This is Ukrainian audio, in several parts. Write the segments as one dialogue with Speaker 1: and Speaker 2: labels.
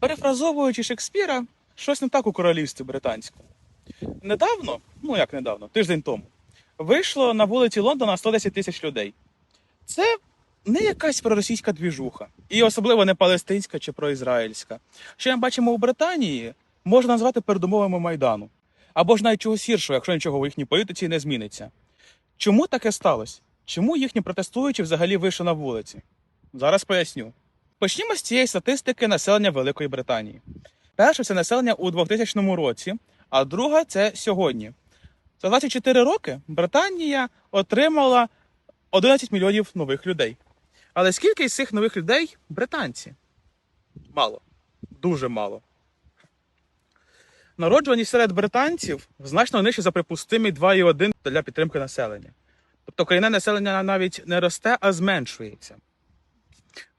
Speaker 1: Перефразовуючи Шекспіра, щось не так у королівстві британському. Недавно, ну як недавно, тиждень тому, вийшло на вулиці Лондона 110 тисяч людей. Це не якась проросійська двіжуха, і особливо не палестинська чи проізраїльська. Що ми бачимо у Британії, можна назвати передумовами Майдану. Або ж навіть чогось гіршого, якщо нічого в їхній політиці не зміниться. Чому таке сталося? Чому їхні протестуючі взагалі вийшли на вулиці? Зараз поясню. Почнімо з цієї статистики населення Великої Британії. Перше це населення у 2000 році, а друга це сьогодні. За 24 роки Британія отримала 11 мільйонів нових людей. Але скільки із цих нових людей британці? Мало. Дуже мало. Народжуваність серед британців значно нижче за припустимий 2,1 для підтримки населення. Тобто корінне населення навіть не росте, а зменшується.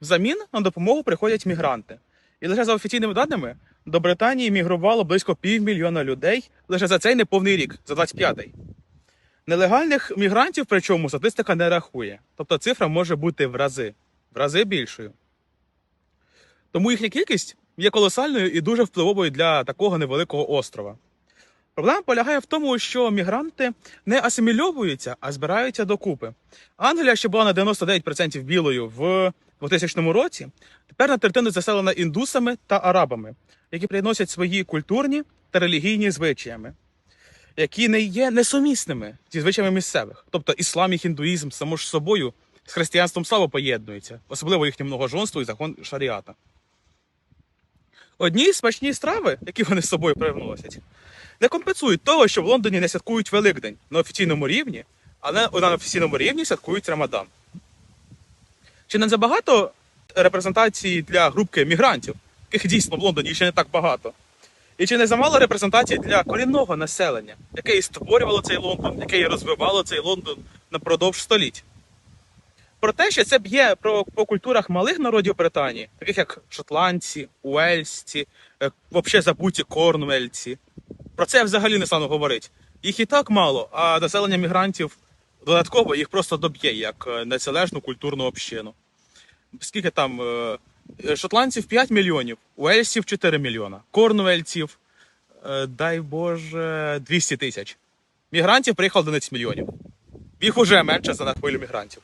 Speaker 1: Взамін на допомогу приходять мігранти. І лише за офіційними даними до Британії мігрувало близько півмільйона людей лише за цей неповний рік, за 25-й. Нелегальних мігрантів, причому статистика не рахує. Тобто цифра може бути в рази, в рази більшою. Тому їхня кількість є колосальною і дуже впливовою для такого невеликого острова. Проблема полягає в тому, що мігранти не асимільовуються, а збираються докупи. Англія, що була на 99% білою в 2000 році, тепер на третину заселена індусами та арабами, які приносять свої культурні та релігійні звичаями, які не є несумісними зі звичаями місцевих. Тобто іслам і хіндуїзм само ж собою з християнством слабо поєднуються, особливо їхнє многожонство і закон шаріата. Одні смачні страви, які вони з собою привносять, не компенсують того, що в Лондоні не святкують Великдень на офіційному рівні, але на офіційному рівні святкують Рамадан. Чи не забагато репрезентації для групки мігрантів, яких дійсно в Лондоні ще не так багато? І чи не замало репрезентації для корінного населення, яке і створювало цей Лондон, яке і розвивало цей Лондон напродовж століть? Про те, що це б'є про, по культурах малих народів Британії, таких як шотландці, уельсці, е, взагалі забуті корнвельці. Про це взагалі не стану говорити. Їх і так мало, а населення мігрантів додатково їх просто доб'є як е, незалежну культурну общину. Скільки там е, е, шотландців 5 мільйонів, уельсів 4 мільйона, корнвельців, е, дай Боже, 200 тисяч. Мігрантів приїхало 11 мільйонів. Їх уже менше за надхвилю мігрантів.